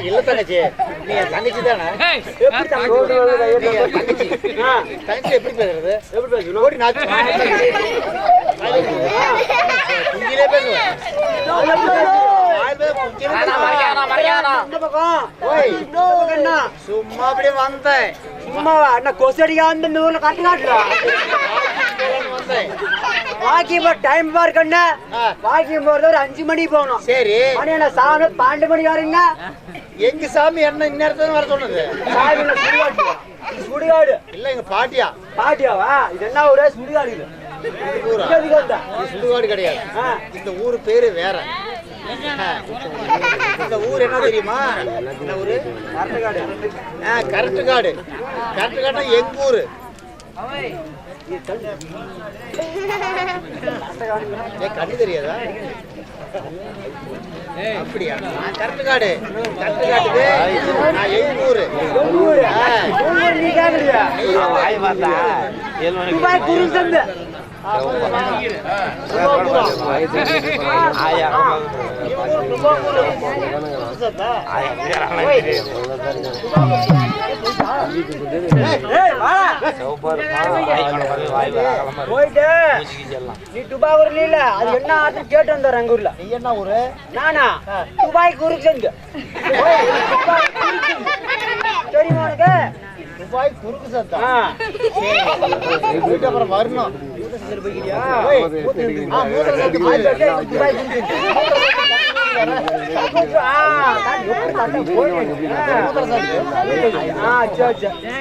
இல்ல தங்கச்சி நீ என் தங்கச்சி தானே தங்கச்சி தங்கச்சி எப்படி பேசுறது எப்படி ஓடி குஞ்சிலே பேசுவேன் சும்மா அப்படியே வந்தேன். சும்மாவா? கொசடியா இந்த ஊர்ல கட்டு காட்டுறா வந்தேன். Walking time பாருக்கண்ணா. வாக்கிங் போறது ஒரு அஞ்சு மணிக்கு போகணும். சரி. மணி என்ன சாமி பன்னெண்டு மணி வரீங்க எங்க சாமி என்ன இந்நேரத்துல வர சொன்னது? சாமி சுடுகாடு? சுடுகாடு. இல்ல எங்க பாட்டியா? பாட்டியாவா? இது என்ன ஒரே சுடுகாடு இது. சுடுகாடு கிடையாது. இந்த ஊர் பேரு வேற. இந்த ஊர் என்ன தெரியுமா? இந்த ஊரு? கரட்டுக்காடு. ஆ, கரட்டு காடு கரட்டு காடுனா எங்க ஊரு? கண்ணு தெரியாதா? அப்படியா? நான் நீ கேக்குறியா? துபாய் குருசந்து. நீ துபாய் ஊர்ல இல்ல அது என்ன ஆத்து கேட்டு வந்தாரு எங்க ஊர்ல நீ என்ன ஊரு நானா துபாய் குருசந்து தெரியுமா உனக்கு துபாய் குறுக்கு சத்தம் அப்புறம் வரணும்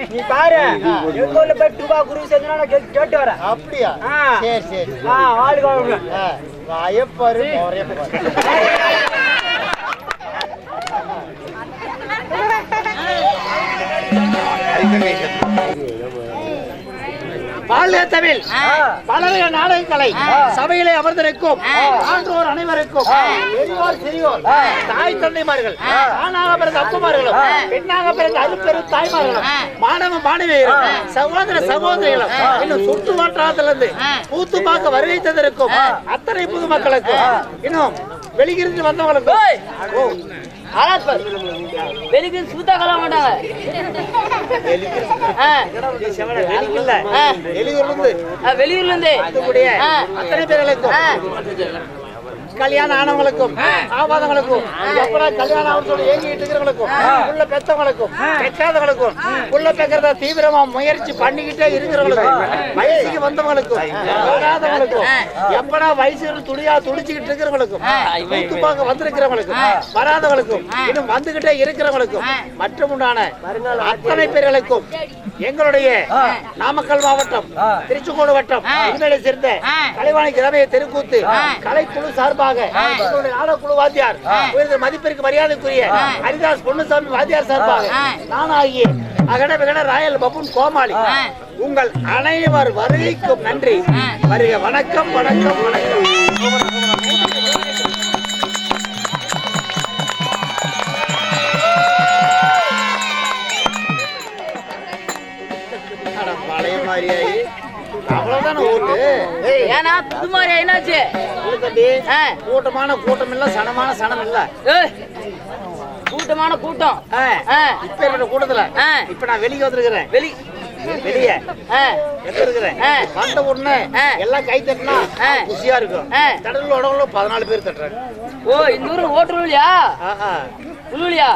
நீ பாரு எங்க ஊர்ல போய் குரு செஞ்சா கேட்டு அப்படியா சரி சரி. ஆ ஆளுக்கு வாங்க ஆ, வாழ்க தமிழ். பலரைய நாடக கலை சபையிலே அமர்ந்திருக்கும் ஆன்றோர் அனைவருக்கும். பெரியோர் சிறியோர் தாய் தந்தைமார்கள் ஆணாக பிறந்த அப்பமார்களும் பெண்ணாக பிறந்த அருப்பெரு தாய்மார்களும் மாணவ மாணவியரும் சகோதர சகோதரிகளும் இன்னும் சுற்று வட்டாரத்திலிருந்து பூத்து பார்க்க வருகை தந்திருக்கும் அத்தனை பொதுமக்களுக்கும் இன்னும் வெளியிருந்து வந்தவங்களுக்கும் ஓ, வெளிக்கு சுத்தா கலவ மாட்டாங்க. வெளியூர்ல இருந்து வெளியூர்ல இருந்து. அத்தனை ஆ. கல்யாணம் ஆனவங்களுக்கும் ஆவாதவங்களுக்கும் எப்படா கல்யாணம் ஆகும் சொல்லி ஏங்கிட்டு இருக்கிறவங்களுக்கும் உள்ள பெத்தவங்களுக்கும் பெற்றாதவங்களுக்கும் உள்ள பெக்கிறத தீவிரமா முயற்சி பண்ணிக்கிட்டே இருக்கிறவங்களுக்கும் வயசுக்கு வந்தவங்களுக்கும் வராதவங்களுக்கும் எப்படா வயசு துடியா துடிச்சுக்கிட்டு இருக்கிறவங்களுக்கும் பார்க்க வந்திருக்கிறவங்களுக்கும் வராதவங்களுக்கும் இன்னும் வந்துகிட்டே இருக்கிறவங்களுக்கும் மற்றும் உண்டான அத்தனை பேர்களுக்கும் எங்களுடைய நாமக்கல் மாவட்டம் திருச்செங்கோடு வட்டம் இனிமேலை சேர்ந்த கலைவாணி கிராமிய தெருக்கூத்து கலைக்குழு சார்பாக எங்களுடைய நாடகக்குழு வாத்தியார். உயர்ந்த மதிப்பிற்கு மரியாதைக்குரிய ஹரிதாஸ் பொன்னுசாமி வாத்தியார் சார்பாக நானாகிய அகட விகட ராயல் பப்புன் கோமாளி. உங்கள் அனைவர் வருகைக்கும் நன்றி. வருக வணக்கம் வணக்கம் வணக்கம். ஏன்னா புது மாதிரி என்னாச்சு. கூட்டமான கூட்டம் இல்ல சனமான சனம் இல்ல கூட்டமான கூட்டம். இப்ப இருக்கிற கூட்டத்துல. இப்ப நான் வெளியே வந்திருக்கிறேன். வெளி. வெளியே. எங்க இருக்கிறேன். வந்த உடனே. எல்லாம் கை தட்டினா ஆ. குஷியா இருக்கும். கடல்ல உடவுல பதினாலு பேர் தட்டுறாங்க. ஓ இந்த ஊர்ல ஓட்டு விழுலியா ஆ, ஆ. விழுலியா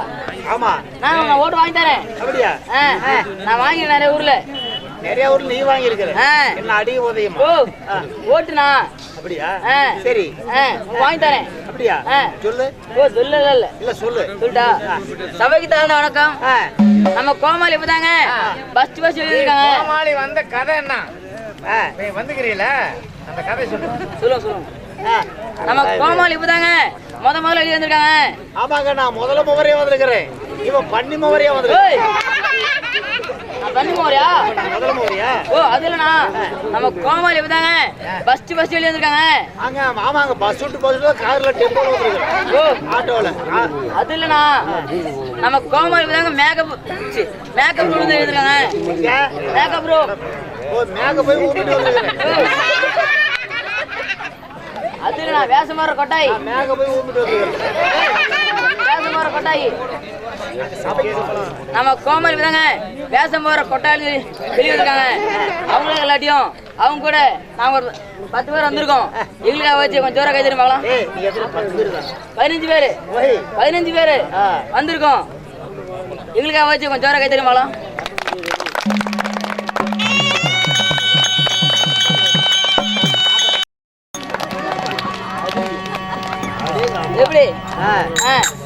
ஆமா. நான் ஓட்டு வாங்கி தரேன். அப்படியா? நான் வாங்கினேன் நிறைய ஊர்ல. நிறைய ஊர்ல நீ வாங்கி இருக்கிற. என்ன அடி உதயமா ஓட்டுனா. அப்படியா. சரி. வாங்கி தரேன். அப்படியா. சொல்லு. ஓ சொல்ல இல்ல இல்ல சொல்லு. சொல்லிட்டா சபைக்கு தகுந்த வணக்கம். நம்ம கோமாளி எப்பதாங்க பஸ் பஸ் எழுதிருக்காங்க கோமாளி வந்த கதை என்ன. நீ வந்துக்கிறீல அந்த கதை சொல்லு. சொல்லுங்க சொல்லுங்க. நம்ம கோமாளி இப்பதாங்க. முத முதல்ல எழுதி வந்திருக்காங்க. ஆமாங்க நான் முதல்ல முவரையா வந்திருக்கிறேன். இவன் பண்ணி முவரையா வந்திருக்கேன் முதல்ல போறியா ஓ அது இல்லண்ணா நம்ம கோமாளி எப்பதாங்க ஃபர்ஸ்ட் ஃபர்ஸ்ட் வெளியே வந்திருக்காங்க அங்க ஆமாங்க பஸ் விட்டு போச்சுட்டு கார்ல டெம்போல வந்துருக்கேன் ஓ. ஆட்டோல. அது இல்லண்ணா நம்ம கோமாளி மேக்கப் மேக்கப் ரூம் இங்க மேக்கப் ரூம் ஓ மேக போய் ஊட்டிட்டு வந்துருக்கேன் அது இல்லண்ணா வேஷமாற கொட்டாய். மேக போய் வந்துருக்கேன் வேஷமாற கொட்டாய். நம்ம கோமாளி தாங்க வேஷம் போற கொட்டாளி வெளியே இருக்காங்க. அவங்களும் எல்லாத்தையும் அவங்க கூட நாங்க ஒரு பத்து பேர் வந்திருக்கோம். எங்களுக்காக வச்சு கொஞ்சம் ஜோரா கை தெரியும் பார்க்கலாம். ஏய் நீ எத்தனை பத்து பேர் தான் பதினஞ்சு பேரு. பதினஞ்சு பேரு. வந்திருக்கோம். எங்களுக்காக வச்சு கொஞ்சம் ஜோரா கை தெரியும் எப்படி?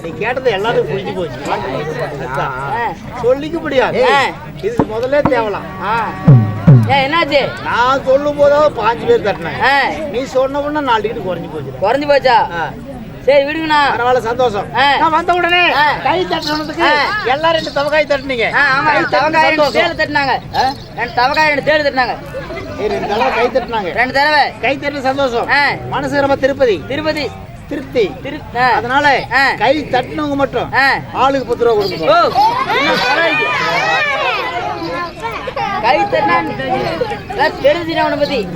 நீ கேட்டது எல்லாரும் புரிஞ்சு போச்சு. சொல்லிக்க முடியாது. இதுக்கு முதல்ல தேவலாம். என்னாச்சு? நான் சொல்லும் போதாவது பாஞ்சு பேர் தட்டினேன் நீ சொன்ன உடனே நாலு டிக்கெட் குறைஞ்சு போச்சு. குறைஞ்சு போச்சா? சரி விடுங்கண்ணா. பரவாயில்ல சந்தோஷம். நான் வந்த உடனே. கை தட்டுனதுக்கு ஆ. எல்லாரும் ரெண்டு தவக்காய் தட்டுனீங்க. ஆமா தட்டுன தவக்காய் ரெண்டு. தேடு தட்டினாங்க. ரெண்டு தவக்காய் ரெண்டு தேடு தட்டினாங்க. ரெண்டு தடவை கை தட்டுனாங்க. ரெண்டு தடவை. கை தட்டு சந்தோஷம். மனசு ரொம்ப திருப்பதி. திருப்பதி. திருப்தி. அதனால. கை தட்டுனவங்க மட்டும். ஆளுக்கு பத்து ரூபா கொடுக்கணும். கை தட்டினா அவனை பத்தி.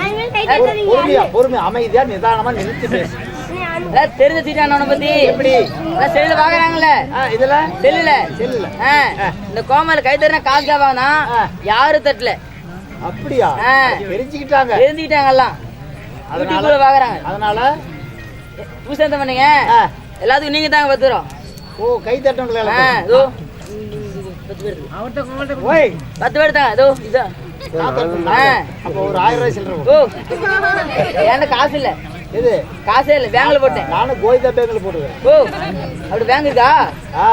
பொறு- பொறுமையா பொறுமையா அமைதியா நிதானமா நிறுத்தி பேசு. எல்லாம் தெரிஞ்சுட்டான் அவனை பத்தி. எப்படி? செல்லுல பாக்குறாங்கல்ல. இதுல? செல்லுல. செல்லுல. இந்த கோமாளி கை தட்டினா காசு கேட்பாங்கன்னா ஆ. யாரும் தட்டல. அப்படியா. தெரிஞ்சுக்கிட்டாங்க. தெரிஞ்சுக்கிட்டாங்க எல்லாம். அதனால பாக்குறாங்க. அதனால பூசந்த பண்ணீங்க ஆ. எல்லாத்துக்கும் நீங்க தாங்க பத்து ரூபா ஓ கை எல்லாம் இதோ. பத்து பேர் ஓய். பத்து பேர் தாங்க இதோ? ஆ. அப்போ ஒரு ஆயிரம் ரூபாய் சில்லற ஓ. என்கிட்ட காசு இல்ல. இது காசே இல்ல பேங்க்ல போட்டேன். நானும் கோவிந்தா பேங்கில் போட்டுக்கிறேன். ஓ அப்படி பேங்க் இருக்கா? ஆ.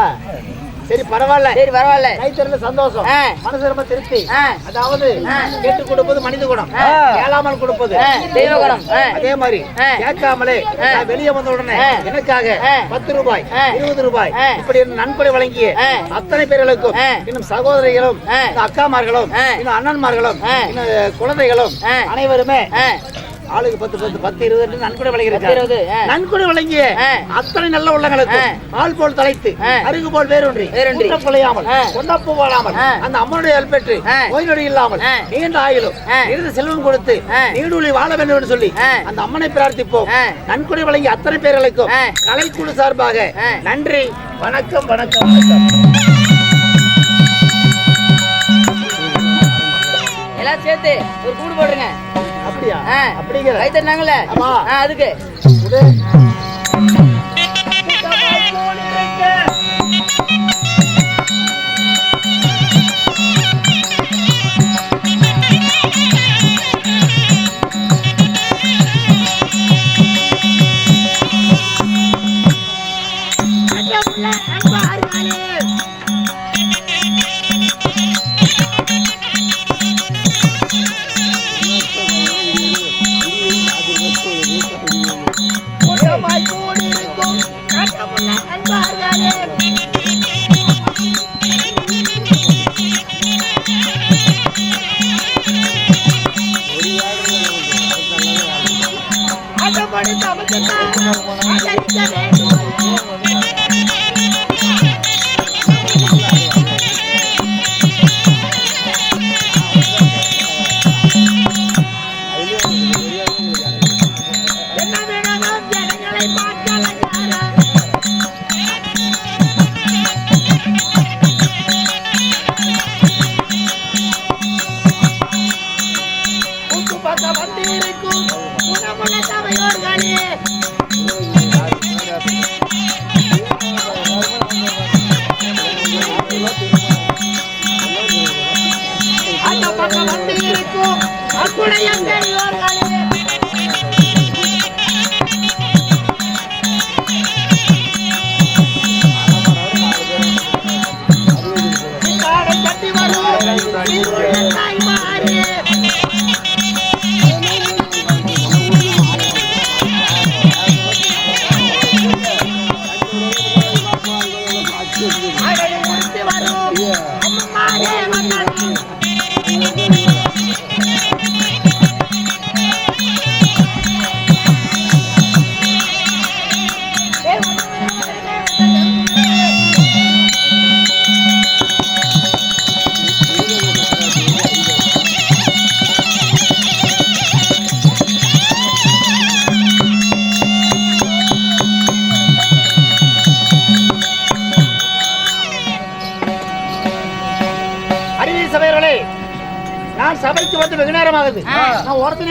சரி பரவாயில்ல சரி பரவாயில்ல கை தரல சந்தோஷம். மனசு ரொம்ப திருப்தி. அதாவது கேட்டு கொடுப்பது மனித குணம். கேளாமல் கொடுப்பது தெய்வ குணம். அதே மாதிரி. கேட்காமலே வெளியே வந்த உடனே. எனக்காக. பத்து ரூபாய். இருபது ரூபாய். இப்படி நன்கொடை வழங்கிய. அத்தனை பேர்களுக்கும். இன்னும் சகோதரிகளும் அக்காமார்களும். இன்னும் அண்ணன்மார்களும். இன்னும் குழந்தைகளும். அனைவருமே ஆளுக்கு பத்து பத்து பத்து இருபது நன்கொடை இருபது, ஆ. நன்கொடை வழங்கிய. அத்தனை நல்ல உள்ளங்களுக்கு. ஆள் போல் தலைத்து. அருகு போல் வேரூன்றி. குற்றப்பொழியாமல் ஆ. கொண்டப்பு வாழாமல். அந்த அம்மனுடைய அருள் பெற்று ஆ. நோய் இல்லாமல். நீண்ட ஆயுளும் ஆ. இறுதி செல்வம் கொடுத்து. நீடூழி வாழ வேண்டும் என்று சொல்லி. அந்த அம்மனை பிரார்த்திப்போம். நன்கொடை வழங்கிய அத்தனை பேர்களுக்கும். கலைக்குழு சார்பாக. நன்றி வணக்கம் வணக்கம் வணக்கம் எல்லாம் சேர்த்து ஒரு கூடு போடுங்க அப்படியா. அப்படிங்கிற அதுக்கு.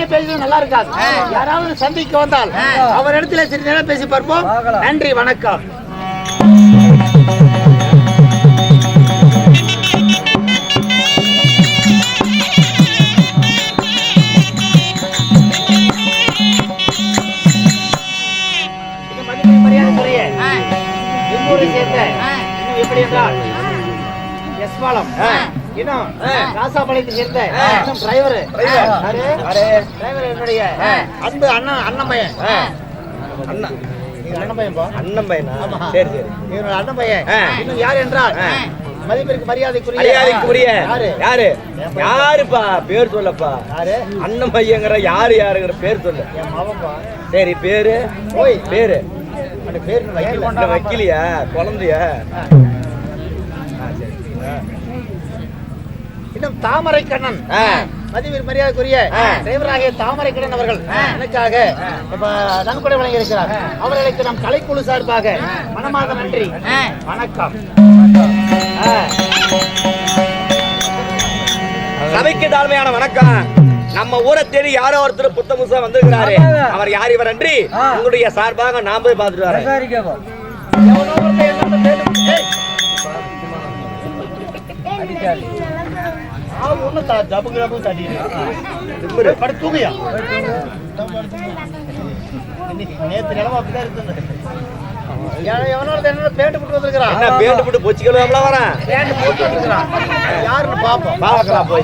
ஒருத்தனே பேசுறது நல்லா இருக்காது யாராவது சந்திக்க வந்தால் அவர் இடத்துல சிறிது நேரம் பேசி பார்ப்போம். நன்றி வணக்கம். எப்படி என்றால் எஸ்வாலம் இன்னும் ராசாபாளையத்தை சேர்ந்த டிரைவர் டிரைவர் என்னுடைய அன்பு அண்ணன் அண்ணன் பையன். அண்ணா. இது அண்ணன் பையன்பா அண்ணன் பையனா. சரி சரி. இவனோட அண்ணன் பையன். இன்னும் யார் என்றால் மதிப்பிற்கு மரியாதைக்குரிய மரியாதைக்குரிய யாரு? யாரு? யாருப்பா? பேர் சொல்லப்பா. யாரு? அண்ணன் பையங்கிற யாரு யாருங்கிற பேர் சொல்லு. சரி பேரு? ஓய். பேரு? அந்த பேர் வக்கீலியா? குழந்தையா? இன்னும் தாமரை கண்ணன். மதிப்பிற்கு மரியாதைக்குரிய டிரைவராகிய தாமரை கண்ணன் அவர்கள் எனக்காக நன்கொடை வழங்கி இருக்கிறார் அவர்களுக்கு நம் கலைக்குழு சார்பாக மனமார்ந்த நன்றி. வணக்கம். சபைக்கு தாழ்மையான வணக்கம். நம்ம ஊரை தேடி யாரோ ஒருத்தர் புத்த முசா வந்திருக்கிறாரு அவர் யார் இவர் அன்றி? உங்களுடைய சார்பாக நான் போய் பார்த்துட்டு வரேன். ஒண்ணும் த- ஜபுக்கு ஜபுக்கு தட்டிடு. படுத்து தூங்குயா. நேத்து நிலவு அப்படிதான் என்னோட பேண்ட் போட்டு வந்திருக்கிறான். என்ன பேண்டு போட்டு பொச்சிக்கலாம்ல வரேன் பேண்ட் போட்டு வந்திருக்கிறான். யாருன்னு பாப்போம். பார்க்கலாம் போய்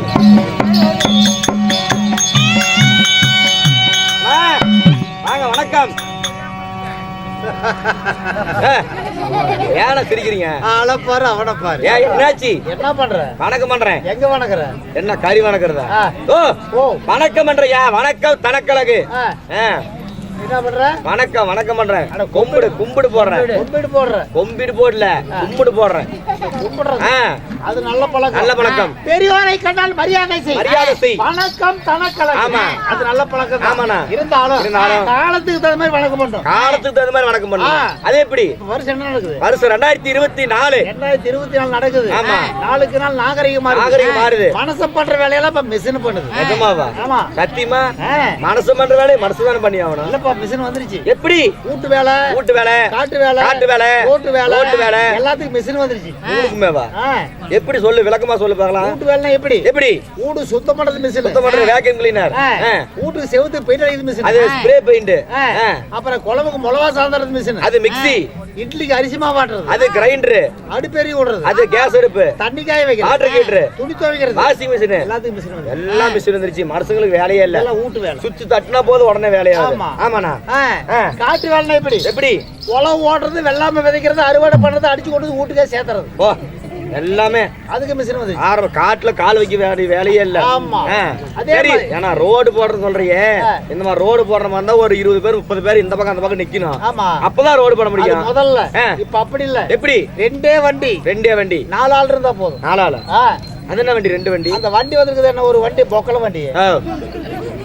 ஏன சிரிக்கிறீங்க? ஆளை பாரு, அவனை பாரு. ஏன் என்னாச்சு? என்ன பண்ற? வணக்கம் பண்றேன். எங்க வணங்குற என்ன கறி வணக்கறதா. ஓ ஓ. வணக்கம் பண்றியா? வணக்கம் தனக்கழகு என்ன பண்ற? வணக்கம் வணக்கம் பண்றேன். கும்பிடு கும்பிடு. போடுறேன். கொம்பிடு. போடுற. கொம்பிடு போடல கும்பிடு போடுறேன். அது நல்ல பழக்கம். நல்ல பழக்கம். பெரியோரை கண்டால் மரியாதை செய். மரியாதை செய். வணக்கம் தனக்கழகு ஆமா. அது நல்ல பழக்கம். ஆமாண்ணா. இருந்தாலும் இருந்தாலும். காலத்துக்கு தகுந்த மாதிரி வணக்கம் பண்றோம் காலத்துக்கு தகுந்த மாதிரி வணக்கம் ஆ. அது எப்படி? வருஷம் என்ன நடக்குது? வருஷம் ரெண்டாயிரத்தி இருபத்தி நாலு. ரெண்டாயிரத்தி இருபத்தி நாலு நடக்குது. ஆமா. நாளுக்கு நாள் நாகரிகமா. நாகரிகம் மாறுது. மனச பண்ற வேலையெல்லாம் இப்ப மிஷின் பண்ணுது. நிஜமாவா? ஆமா. சத்தியமா. மனசு பண்ற வேலையை மனசு தானே பண்ணி ஆகணும் இல்லப்பா. மிஷின் வந்துருச்சு. எப்படி? வீட்டு வேலை வீட்டு வேலை காட்டு வேலை காட்டு வேலை, ரோட்டு வேலை ரோட்டு வேலை. எல்லாத்துக்கும் மிஷின் வந்துருச்சு. ஊருக்குமேவா. எப்படி சொல்லு விளக்கமா சொல்லு பார்க்கலாம். வீட்டு வேலைனா எப்படி? எப்படி? வீடு சுத்தம் பண்றது மிஷின் சுத்தம் பண்ற வேக்யூம் கிளீனர் வீட்டுக்கு செவுத்து பெயிண்ட் அடிக்கிறது மிஷின் அது ஸ்ப்ரே பெயிண்ட் அப்புறம் குழம்புக்கு மிளகா சாந்தறது மிஷின் அது மிக்ஸி இட்லிக்கு அரிசி மாவாட்டுறது அது கிரைண்டர் அடுப்பெரிய விடுறது. அது கேஸ் அடுப்பு. தண்ணி காய வாட்டர் வைக்கிறது ஹீட்டர் துணி துவைக்கிறது. வாஷிங் மிஷின் எல்லாத்துக்கும் மிஷின் எல்லாம் மிஷின் வந்துருச்சு. மனுஷங்களுக்கு வேலையே இல்ல. எல்லாம் வீட்டு வேலை. சுவிட்ச் தட்டினா போது உடனே ஆமா. ஆமாண்ணா. காட்டு வேலைனா எப்படி? எப்படி? உழவு ஓடுறது வெள்ளாமை விதைக்கிறது அறுவடை பண்றது அடிச்சு கொண்டு வீட்டுக்கே சேர்த்துறது. எல்லாமே அதுக்கு மிஷின் வந்து ஆரம்ப காட்டுல கால் வைக்க வேண்டிய வேலையே இல்ல. சரி. ஏன்னா ரோடு போடுறது சொல்றியே. இந்த மாதிரி ரோடு போடுற மாதிரி இருந்தா ஒரு இருபது பேர் முப்பது பேர் இந்த பக்கம் அந்த பக்கம் நிக்கணும். ஆமா. அப்பதான் ரோடு போட முடியும். முதல்ல. இப்ப அப்படி இல்ல. எப்படி? ரெண்டே வண்டி. ரெண்டே வண்டி. நாலு ஆள் இருந்தா போதும். நாலால ஆ, அது என்ன வண்டி? ரெண்டு வண்டி. அந்த வண்டி வந்திருக்குது என்ன ஒரு வண்டி பொக்கல வண்டி.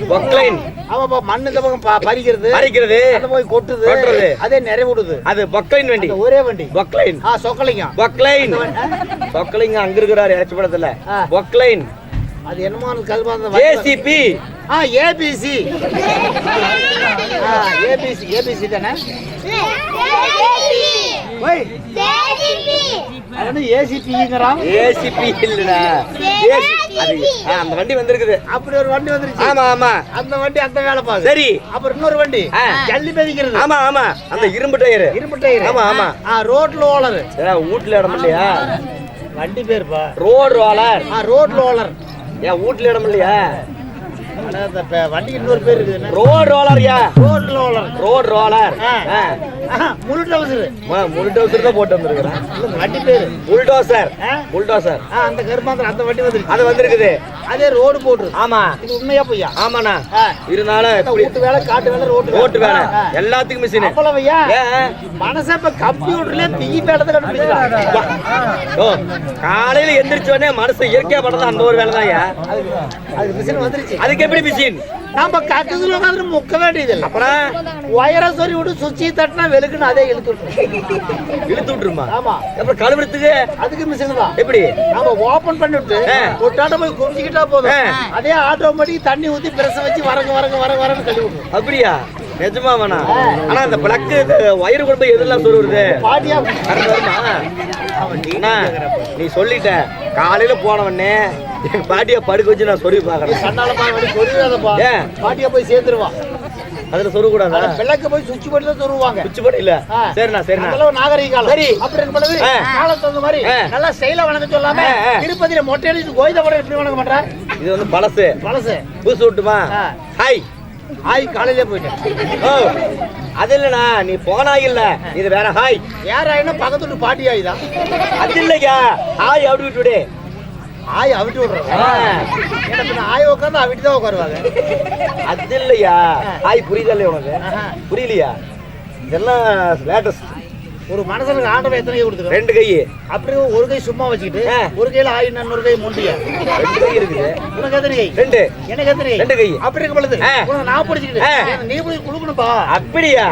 பொக்லைன் ஆமாப்பா மண்ணு இந்த பக்கம் ப- பறிக்கிறது. பறிக்கிறது. அந்த போய் கொட்டுது. கொட்டுறது. அதே நிறைவுடுது. அது பொக்லைன் வண்டி. ஒரே வண்டி. பொக்லைன் ஆ சொக்கலிங்கம். பொக்லைன் பொக்லைன் அங்க இருக்கிறாரு இறைச்சி படத்துல. ஆ. பொக்லைன் அது என்னமோ கல்பாந்த ஏசிபி. ஆ ஏபிசி. ஆ ஏபிசி ஏபிசி தானே? அந்த வண்டி வந்திருக்குது. அப்படி ஒரு வண்டி வந்துருச்சு. ஆமா ஆமா. அந்த வண்டி அந்த வேலை பாக்குது சரி. அப்புறம் இன்னொரு வண்டி. ஜல்லி மிதிக்கிறது. ஆமா ஆமா. அந்த இரும்பு டயர். இரும்பு டயர். ஆமா, ஆமா. ஆ ரோட்ல ஓலர். வீட்டுல இடம் இல்லையா? வண்டி பேருப்பா. ரோடு ரோலர் ஆ ரோட்ல ஓலர். ஏன் வீட்டுல இடம் இல்லையா? வண்டிக்கு இன்னொரு பேர் இருக்குது? ரோடு ரோலர்யா ரோட்ல ஓலர் ரோடு ரோலர் ஆ. ஆஹா, முழு டவுசர் தான் போட்டு வந்திருக்கிறேன். வண்டி பேரு. புல்டோசர்? புல்டோசர் அந்த கருமாந்திரம் அந்த வண்டி வந்துருச்சு. அது வந்திருக்குது. அதே ரோடு போட்டு ஆமா. இது உண்மையா பொய்யா? ஆமாண்ணா. இருந்தாலும் வீட்டு வேலை காட்டு வேலை ரோட்டு ரோட்டு வேலை. எல்லாத்துக்கும் மிஷின் அவ்வளவையா? ஏன் மனச இப்ப கம்ப்யூட்டர்ல பேடத்தை கண்டுபிடிச்சிருக்காங்க ஓ காலையில எந்திரிச்ச உடனே மனசு இயற்கையா பண்றது அந்த ஒரு வேலை தான் அது மிஷின் வந்துருச்சு. அதுக்கு எப்படி மிஷின் நாம கக்கத்துல உட்காந்து முக்க வேண்டியது இல்லை அப்புறம்? ஒயரை சொல்லி விட்டு சுவிட்சை தட்டினா வெளுக்குன்னு அதே இழுத்து. இழுத்து விட்டுருமா? ஆமா. அப்புறம் கழுவுறதுக்கு? அதுக்கு மிஷின் தான். எப்படி? நாம ஓபன் பண்ணிவிட்டு ஆ. தொட்டாட்ட போய் குடிச்சிக்கிட்டா போதும். அதே ஆட்டோமேட்டிக் தண்ணி ஊத்தி பிரச வச்சு வரங்க வரங்க வரங்க வரங்க கழுவி. அப்படியா? நிஜமா வேணா ஆனா அந்த பிளக்கு வயிறு கொண்டு எதெல்லாம் சொல்லுறது அண்ணா, நீ சொல்லிட்ட. காலையில போனவனே எங்க பாட்டிய படுக்க வச்சு நான் சொல்லி பாக்குறேன்? பாட்டியா போய் சேர்த்துருவான் அதுல சொல்ல கூடாதா விளக்கு போய் சுவிட்ச் போட்டு தான் சொல்லுவாங்க குச்சி போட்டு இல்ல. சரிண்ணா சரிண்ணா. அதெல்லாம் ஒரு நாகரிக காலம் சரி. அப்படி பொழுது ஆ. காலத்து தகுந்த மாதிரி. நல்லா ஸ்டைலா வணங்க சொல்லாம. திருப்பதியில மொட்டை அடிச்சு கோயில கூட எப்படி வணங்க மாட்டா? இது வந்து பழசு. பழசு. புதுசு விட்டுமா? ஆ. ஹாய் ஆய் காலையிலே போயிட்டேன். ஓ அது இல்லண்ணா நீ போனா இல்ல. இது வேற ஹாய். யார் ஆயினா பக்கத்து வீட்டு பாட்டி ஆய் தான் அது இல்லையா ஹாய் அப்படி விட்டுடு ஆய் அவிட்டு நான் ஆய் உட்காந்து அவிட்டு தான் உட்காருவாங்க. அது இல்லையா? ஹாய் புரியுதல்ல உனக்கு. புரியலையா? இதெல்லாம் லேட்டஸ்ட் ஒரு மனுஷனுக்கு ஆண்டவன் எத்தனை கை கொடுத்துருக்கோம்? ரெண்டு கை. அப்படி ஒரு கை சும்மா வச்சுக்கிட்டு. ஒரு கையில ஆய் இன்னொரு கை முண்டிய. ரெண்டு கை இருக்குது. உனக்கு எத்தனை கை? ரெண்டு. எனக்கு எத்தனை கை? ரெண்டு கை. அப்படி இருக்கும் பொழுது. உனக்கு நான் பிடிச்சிக்கிட்டு நீ பிடிச்சி கொடுக்கணும்பா. அப்படியா.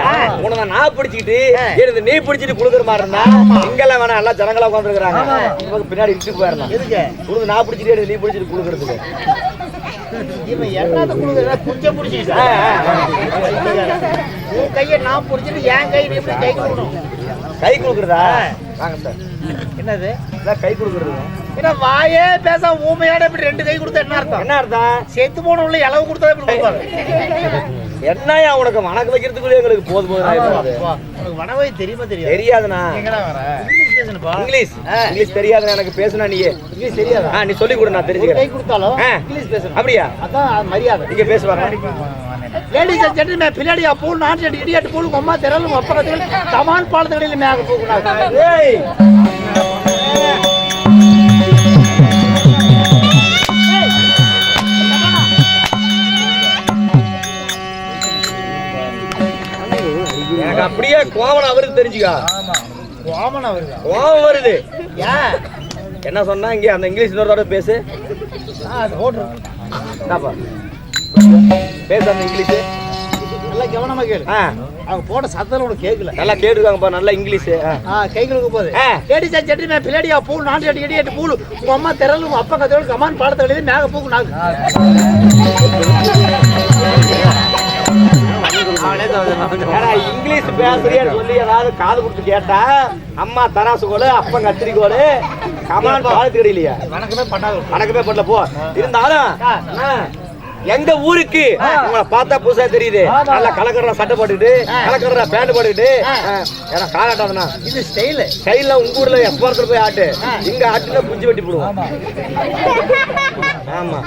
உனக்கு நான் பிடிச்சிக்கிட்டு. எனக்கு நீ பிடிச்சிட்டு குளுக்குற மாதிரி இருந்தா இங்கெல்லாம் வேணாம் எல்லாம் ஜனங்களா உட்காந்துருக்காங்க பின்னாடி இட்டு போயிடலாம். எதுக்கு? உனக்கு நான் பிடிச்சிட்டு நீ பிடிச்சிட்டு குளுக்குறதுக்கு இவன் பிடிச்சிக்கிட்டா ஆ, ஆ, உன் கையை நான் பிடிச்சிட்டு என் கை நீ இப்படி கை கொடுக்கணும். கை குளுக்குறதா வாங்க சார். என்னது? இதான் கை குளுக்குறது ஏன்னா வாயே பேச ஊமையோட இப்படி ரெண்டு கை கொடுத்தா என்ன அர்த்தம்? என்ன அர்த்தம்? செத்து போன உள்ள இளவு கொடுத்தா இப்படி கொடுப்பாங்க? என்னயா உனக்கு வணக்கம் வைக்கிறதுக்குள்ளே எங்களுக்கு போது போதும். வா, உனக்கு வனவை தெரியுமா தெரியாது? தெரியாதுண்ணா. எங்கடா வர. இங்கிலீஷ். இங்கிலீஷ் இங்கிலீஷ் தெரியாதுண்ணா எனக்கு பேசுனா நீயே. இங்கிலீஷ் தெரியாதா? ஆ நீ சொல்லி கொடு நான் ஒரு கை தெரிஞ்சுக்கிறேன் கொடுத்தாலும். இங்கிலீஷ் பேசணும் அப்படியா? அதான் அது மரியாதை. நீங்க பேசுவாங்க. லேடிஸ் அண்ட் ஜென்டில்மேன் பின்னாடி பூல் நாட்டு இடியாட்டு பூல் அம்மா திரளும் அப்பறத்தில் கமான் பாலத்துகளில் மேக போகிறாங்க ஏய். எனக்கு அப்படியே கோவம் அவருக்கு தெரிஞ்சுக்கா. ஓமன் அவருங்க கோவம் வருது. ஏன் என்ன சொன்னா இங்க அந்த இங்கிலீஷ் இன்னொரு பேசு. என்னப்பா பேசு அந்த இங்கிலீஷ். நல்லா கவனமா கேளு. அவங்க போட்ட சத்தம் உனக்கு கேட்கல நல்லா கேட்டுருக்காங்கப்பா நல்லா இங்கிலீஷ். ஆ. ஆ கை கொடுக்க போகுது ஆ. லேடிஸ் அண்ட் ஜென்டில்மேன் பின்னாடியா பூல் நாட்டு அடி இடியாட்டு பூல் உங்க அம்மா உங்க அப்பா கத்தோடு கமான் பாலத்துகளில் மேக போக்கு நாக்கு. ஏடா, இங்கிலீஷ் பேசுறியான்னு சொல்லி ஏதாவது காது கொடுத்து கேட்டா அம்மா தராசு கோடு அப்பன் கத்திரிக்கோடு கமான் பாலத்து கிடையிலையா வணக்கமே பண்ணாது வணக்கமே பண்ணல போ. இருந்தாலும் எங்க ஊருக்கு உங்களை பார்த்தா புதுசா தெரியுது. நல்லா கலக்கற சட்டை போட்டுக்கிட்டு கலக்கற பேண்ட் போட்டுக்கிட்டு ஏன்னா காலாட்டாதுண்ணா இது ஸ்டைலு கையில உங்க ஊர்ல எப்பாரத்துல போய் ஆட்டு? இங்க ஆட்டுல குஞ்சு வெட்டி போடுவோம். ஆமா.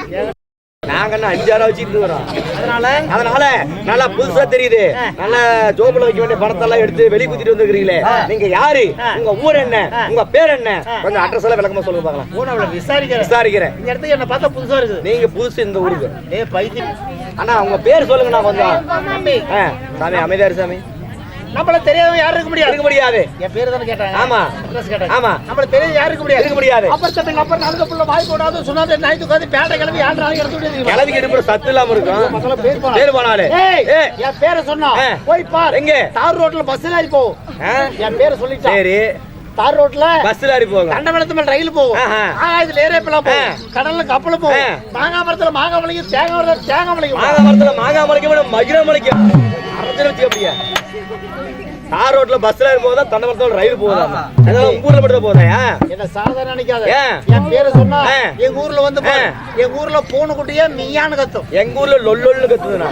நாங்க அஞ்சாறு வச்சுட்டு வரோம் அதனால? அதனால நல்லா புதுசா தெரியுது. நல்லா ஜோபுல வைக்க வேண்டிய பணத்தெல்லாம் எடுத்து வெளிய குத்திட்டு வந்துருக்கீங்களே நீங்க யாரு? உங்க ஊர் என்ன? உங்க பேர் என்ன? கொஞ்சம் அட்ரஸ் எல்லாம் விளக்கமா சொல்லுங்க பார்க்கலாம். ஊன அவளை விசாரிக்கிறேன். விசாரிக்கிறேன். இந்த இடத்துக்கு என்ன பார்த்தா புதுசா இருக்குது. நீங்க புதுசு இந்த ஊருக்கு. ஏ பைத்தியம். அண்ணா உங்க பேர் சொல்லுங்க நான் கொஞ்சம். சாமி அமைதியாரு சாமி. நம்மள தெரியாதவங்க யாரும் இருக்க முடியாது. இருக்க முடியாது. என் பேரு தானே கேட்டாங்க. ஆமா. அட்ரஸ் கேட்டாங்க. ஆமா. நம்மள தெரியாது யாரும் இருக்க முடியாது. இருக்க முடியாது. அப்பர் தம்பி நம்பர் நான்கு புள்ள வாய் போடாது சொன்னாது நாய் துக்காது பேட்டை கிளம்பி யார் நாளைக்கு எடுத்து விட்டு கிளவி எடுப்புற சத்து இல்லாம இருக்கும். மக்கள பேர் போனா பேர் போனாலே என் பேரை சொன்னா. போய் பார். எங்க? தார் ரோட்ல பஸ் ஏறி போ? என் பேரை சொல்லிட்டேன். சரி. தார் ரோட்ல பஸ்ல ஏறி போகும் தண்டவளத்து மேல ரயில் போகும். ஆஹா. ஆகாயத்துல ஆ. போகும். கடல்ல கப்பல் போகும். மாங்காய் மரத்துல மாங்காய் மலைக்கும் தேங்காய் மரத்துல தேங்காய் மலைக்கும் மாங்காய் மரத்துல மாங்காய் மலைக்க விட மகிழ மலைக்க அரைஞ்சு வச்சு அப்படியா. தார் ரோட்ல பஸ்ல ஏறி போதா தண்டை மரத்துல ரயில் போகுதா அதெல்லாம் உங்க ஊர்ல மட்டும் போதாயா என்ன சாதாரண நினைக்காத? என் பேரை சொன்னா. எங்க ஊர்ல வந்து. எங்க ஊர்ல பூனை குட்டியே மீயான்னு கத்தும். எங்க ஊர்ல லொல்லொல்லு கத்துதுண்ணா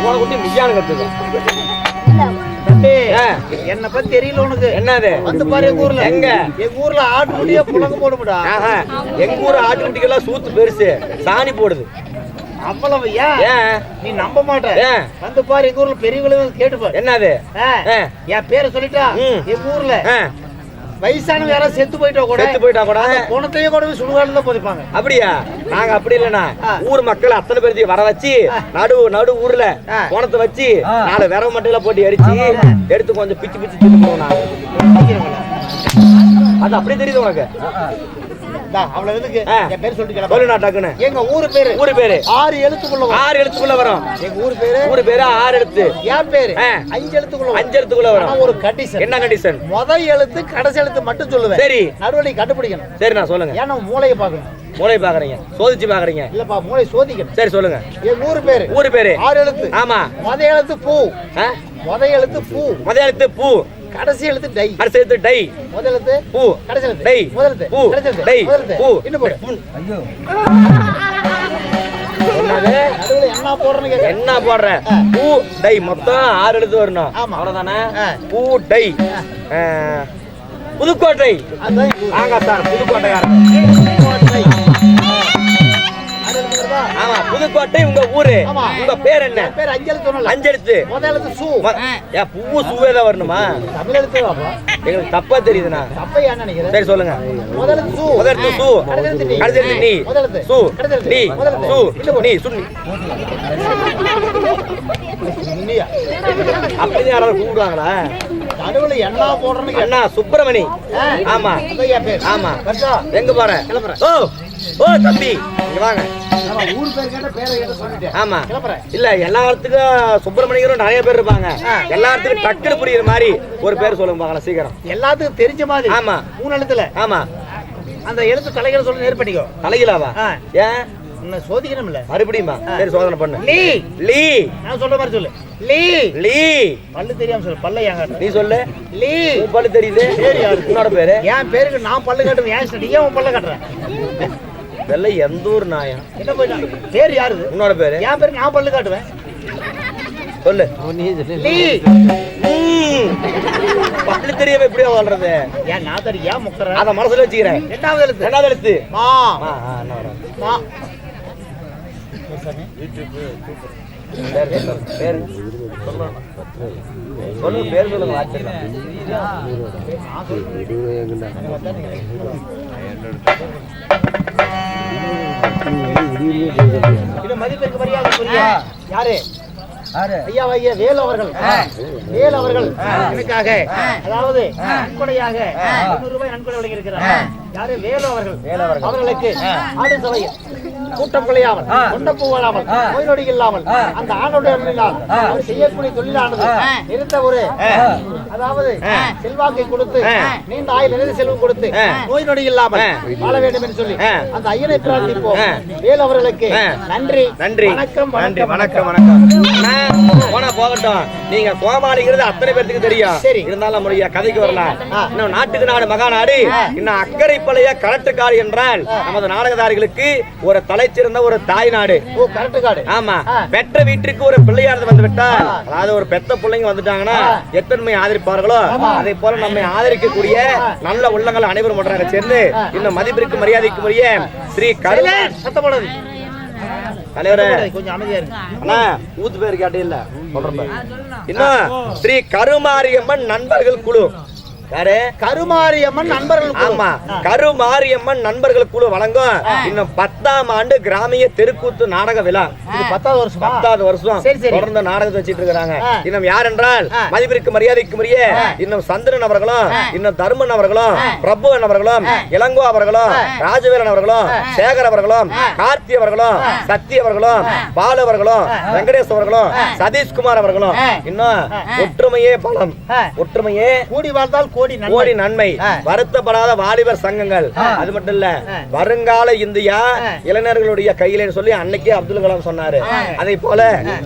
உன குட்டி மிய்யானு கத்துது. தம்பி. என்னை பத்தி தெரியல உனக்கு. என்னது? வந்து பாரு எங்க ஊர்ல. எங்க? எங்க ஊர்ல ஆட்டு குட்டியே புழங்க போடுமுடா எங்க ஊர் ஆட்டுக்குட்டிக்கெல்லாம் சூத்து பெருசு. சாணி போடுது. அவ்வளவு ஏன்? நீ நம்ப மாட்ட? வந்து பாரு எங்க ஊர்ல பெரியவங்களும் கேட்டு பாரு. என்னது. என் பேரை சொல்லிட்டா. எங்க ஊர்ல வயசானவங்க யாராவது செத்து போயிட்டா கூட செத்து போயிட்டா கூட? குணத்தையே கூட சுடுகாடுல தான் புதைப்பாங்க. அப்படியா? நாங்க அப்படி இல்லைண்ணா. ஆ. ஊர் மக்கள் அத்தனை பேர்த்தையும் வர வச்சு நடு நடு ஊர்ல. கோணத்தை வச்சு நாலு விரவு மட்டையில போட்டு அடிச்சு எடுத்து கொஞ்சம் பிச்சு பிச்சு தின்னு போவோம் அது அப்படியே தெரியுது உனக்கு அவ்வளவு இதுக்கு ஆ. என் பேர் சொல்லிட்டு கிளம்பு. சொல்லுண்ணா டக்குன்னு. எங்க ஊரு பேரு? ஊரு பேரு. ஆறு எழுத்துக்குள்ள. ஆறு எழுத்துக்குள்ள வரும். எங்க ஊரு பேரு? ஊரு பேரு? ஆறு எழுத்து. என் பேரு. அஞ்சு எழுத்துக்குள்ள. அஞ்சு எழுத்துக்குள்ள வரும். ஒரு கண்டிஷன் என்ன கண்டிஷன் முதல் எழுத்து கடைசி எழுத்து மட்டும் சொல்லுவேன். சரி. நடுவழி கண்டுபிடிக்கணும். சரி நான் சொல்லுங்க. ஏன்னா மூளையை பார்க்கணும். மூளை பாக்குறீங்க சோதிச்சு பாக்குறீங்க இல்லப்பா மூளை சோதிக்கணும். சரி சொல்லுங்க. எங்க ஊரு பேரு. ஊரு பேரு. ஆறு எழுத்து. ஆமா. முத எழுத்து பூ? முத எழுத்து பூ. முத எழுத்து பூ. கடைசி எழுத்து டை. அடுத்த எழுத்து டை. முத எழுத்து பூ. கடைசி எழுத்து. டை. முதல் எழுத்து. பூ. கடைசி எழுத்து. டை. முதல் எழுத்து. பூ. இன்னும் போடு. நடுவுல என்ன போடுறேன்னு என்ன போடுற? பூ டை. மொத்தம் ஆறு எழுத்து வரணும். அவ்வளவுதானே. பூ டை. புதுக்கோட்டை. ஆங்க சார் புதுக்கோட்டைக்காரன் ஆமா புதுக்கோட்டை உங்க ஊரு. உங்க பேர் என்ன? என் பேர் அஞ்சு எழுத்து சொன்னல. அஞ்சு எழுத்து முத எழுத்து சூ. மொ- ஏன் பூ சூவே தான் வரணுமா? தமிழ் எழுத்து வாப்பா எங்களுக்கு தப்பா தெரியுதுண்ணா. சரி சொல்லுங்க. முதல் எழுத்து சூ. முதல் எழுத்து சூ. கடைசி எழுத்து நீ. சூ. நீ. சூ. நீ. சுண்ணி அப்படின்னு யாராவது கூப்பிடுவாங்களா? நடுவுல என்ன போடுறேன்னு அண்ணா சுப்பிரமணி. ஆமா. ஆமா. எங்க போற? கிளம்புறேன். ஓ. ஓ தம்பி. இங்க வாங்க. ஊர் பேர் கேட்ட பேரை கேட்ட சொல்லிட்டேன் ஆமா. இல்ல எல்லா இடத்துக்கும் சுப்பிரமணியரும் நிறைய பேர் இருப்பாங்க. எல்லா இடத்துக்கும் டக்குனு புரியுற மாதிரி ஒரு பேர் சொல்லுங்க பார்க்கலாம் சீக்கிரம். எல்லாத்துக்கும் தெரிஞ்ச மாதிரி. ஆமா. மூணு எழுத்துல. ஆமா. அந்த எழுத்து தலைகளை சொல்லி நேர்பட்டிக்கோ தலையிலாவா ஆ. ஏன்? உன்னை சோதிக்கணும்ல. மறுபடியுமா? சரி சோதனை பண்ணு. லீ. லீ. நான் சொல்ற மாதிரி சொல்லு. லீ. லீ. பல்லு தெரியாம சொல்லு. பல்ல ஏன் நீ சொல்லு. லீ. பல்லு தெரியுது. சரி? உன்னோட பேரு? என் பேருக்கு நான் பல்லு காட்டுவேன். ஏன்? நீ ஏன் உன் பல்ல காட்டுற? வெள்ளை எந்த ஊர் நாயம் என்ன போயிட்டா பேர் யாரு உன்னோட பேரு? என் பேருக்கு நான் பல்லு காட்டுவேன். சொல்லு. பல்லு தெரியாம எப்படியா வாழ்றது? ஏன் நான் தடி ஏன் முக்கற அத மனசுல வச்சுக்கிறேன். ரெண்டாவது எழுத்து. ரெண்டாவது எழுத்து. மா. பேர் சொல்லு. பேரு? சொல்லு. சொல்லு பேர் சொல்லுங்க ஆச்சரியம் மதிப்பிற்கு மரியாதை புரிய யாரு? ஐயா ஐயா வேலு அவர்கள். வேலு அவர்கள் எனக்காக அதாவது நன்கொடையாக ரூபாய் நன்கொடை வழங்கியிருக்கிறார் யாரு? வேலு அவர்கள். அவர்களுக்கு ஆடு சபை. கூட்டம் குலையாமல் கொண்டப்பூ வராமல் நோய் இல்லாமல் அந்த ஆணுடைய அவர் செய்யக்கூடிய தொழிலானது இருந்த ஒரு அதாவது செல்வாக்கை கொடுத்து நீண்ட ஆயுள் நிறைய செல்வம் கொடுத்து நோய் நொடி இல்லாமல் வாழ வேண்டும் என்று சொல்லி அந்த ஐயனை பிரார்த்திப்போம். வேலு அவர்களுக்கு நன்றி. நன்றி. வணக்கம் நன்றி வணக்கம் வணக்கம். போனா போகட்டும். நீங்க கோமாளிங்கிறது அத்தனை பேர்த்துக்கு தெரியும். சரி. இருந்தாலும் நம்முடைய கதைக்கு வரலாம். இன்னும் நாட்டுக்கு நாடு மகாநாடு. இன்னும் அக்கறை பழைய கலட்டுக்காடு என்றால் நமது நாடகதாரிகளுக்கு ஒரு தலைச்சிறந்த ஒரு தாய் நாடு. ஆமா. பெற்ற வீட்டுக்கு ஒரு பிள்ளையானது வந்து விட்டால் அதாவது ஒரு பெத்த பிள்ளைங்க வந்துட்டாங்கன்னா எத்தன்மை ஆதரிப்பார்களோ? அதை போல நம்மை ஆதரிக்கக்கூடிய நல்ல உள்ளங்கள் அனைவரும் ஒன்றாக சேர்ந்து இன்னும் மதிப்பிற்கு மரியாதைக்கு உரிய ஸ்ரீ கருணா சத்தம் போடாது தலைவரே. கொஞ்சம் அமைதியா இருக்கு அண்ணா ஊத்து பேர் கேட்டே இல்ல. சொல்றேன் பாரு. இன்னும் ஸ்ரீ கருமாரியம்மன் நண்பர்கள் குழு. யாரு கருமாரியம்மன் நண்பர்கள். ஆமா. கருமாரியம்மன் நண்பர்கள் குழு வழங்கும் இன்னும் பத்தாம் ஆண்டு கிராமிய தெருக்கூத்து நாடக விழா பத்தாவது வருஷமா பத்தாவது வருஷம் சரி, சரி. தொடர்ந்து நாடகத்தை வச்சிட்டு இருக்காங்க ஆ. இன்னும் யார் என்றால். மதிப்பிற்கு மரியாதைக்கு உரிய இன்னும் சந்திரன் அவர்களும் இன்னும் தர்மன் அவர்களும் பிரபுவன் அவர்களும் இளங்கோ அவர்களும் ராஜவேலன் அவர்களும் சேகர் அவர்களும் கார்த்தி அவர்களும் சக்தி அவர்களும் பாலு அவர்களும் வெங்கடேஷ் அவர்களும் சதீஷ்குமார் அவர்களும் இன்னும் ஒற்றுமையே பலம். ஒற்றுமையே கூடி வாழ்ந்தால் கோடி நன்மை. வருத்தப்படாத வாலிபர் சங்கங்கள். அது மட்டும் இல்ல வருங்கால இந்தியா இளைஞர்களுடைய கையிலே சொல்லி அன்னைக்கே அப்துல் கலாம் சொன்னாரு. அதே போல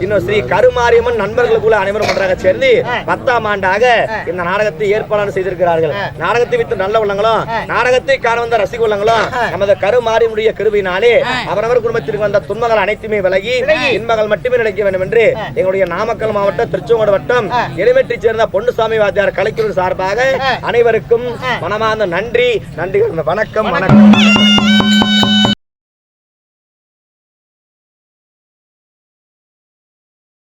இன்னும் ஸ்ரீ கருமாரியம்மன் நண்பர்களுக்குள்ள அனைவரும் ஒன்றாக சேர்ந்து பத்தாம் ஆண்டாக இந்த நாடகத்தை ஏற்பாடு செய்திருக்கிறார்கள். நாடகத்தை வித்து நல்ல உள்ளங்களும் நாடகத்தை காண வந்த ரசிக உள்ளங்களும் நமது கருமாரியமுடைய கிருபினாலே அவரவர் குடும்பத்திற்கு வந்த துன்பங்கள் அனைத்துமே விலகி இன்பங்கள் மட்டுமே நினைக்க வேண்டும் என்று எங்களுடைய நாமக்கல் மாவட்டம் திருச்செங்கோடு வட்டம் எலிமெட்ரி சேர்ந்த பொன்னுசாமி வாத்தியார் கலைக்குழு சார்பாக அனைவருக்கும் மனமார்ந்த நன்றி. நன்றி வணக்கம். வணக்கம்.